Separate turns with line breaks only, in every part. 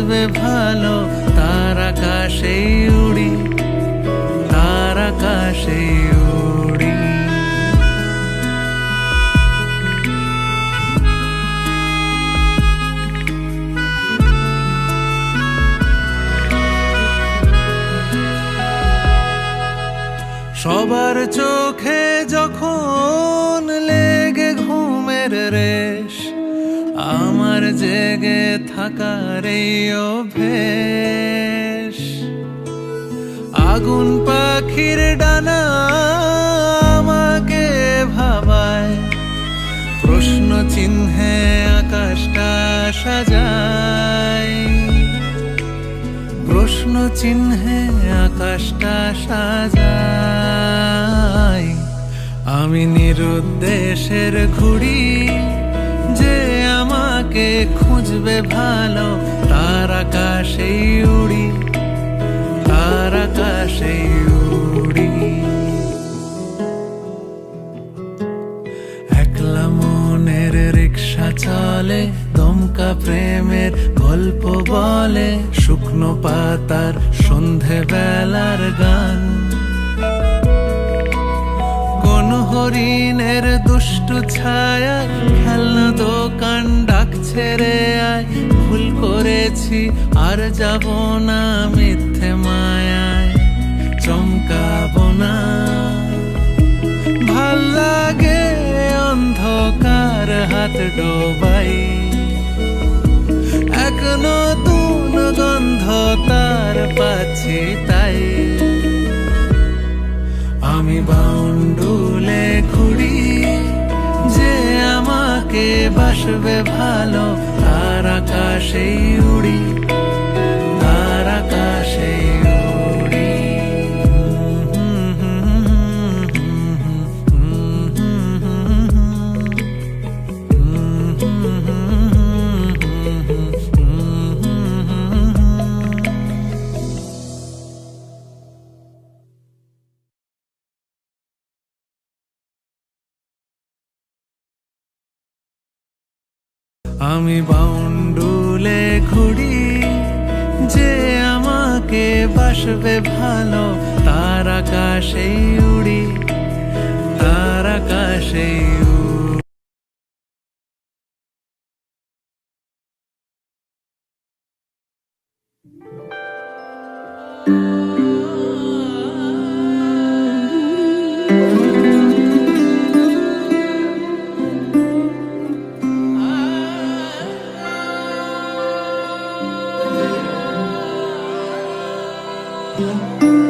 বুঝবে ভালো তার আকাশে উড়ি তার আকাশে উড়ি। সবার চোখে আমার জেগে থাকার এই অভ্যেস। আগুন পাখির ডানা আমাকে ভাবায়। প্রশ্ন চিহ্নে আকাশটা সাজায়। প্রশ্ন চিহ্নে আকাশটা সাজাই আমি নিরুদ্দেশের ঘুড়ি যে আমাকে খুঁজবে ভালো। তার আকাশে উড়ি, তার আকাশে উড়ি। একলা মনের রিক্সা চলে, দমকা প্রেমের গল্প বলে, শুকনো পাতার সন্ধে বেলার গান। হরিণের দুষ্টু ছায়া খেলনা দোকান ডাকছে রে আয়। ভুল করেছি, আর যাব না মিথ্যে মায়ায়। চমকাব না। ভালো লাগে অন্ধকার হাত ডোবাই। এক নতুন গন্ধ তার পাচ্ছি তাই। বাসবে ভালো। আর আকাশে উড়ি আমি বাউন্ডুলে ঘুরি যে আমাকে বাসবে ভালো তার আকাশে উড়ি তার আকাশেই thank you 谢。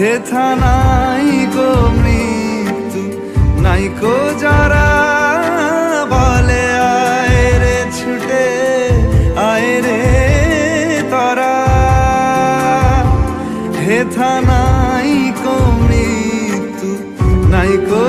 হেথা নাই গো মৃত্যু, নাই কো যারা বলে, আয় রে ছুটে, আয় রে তারা। হেথা নাই কো মৃত্যু, নাই কো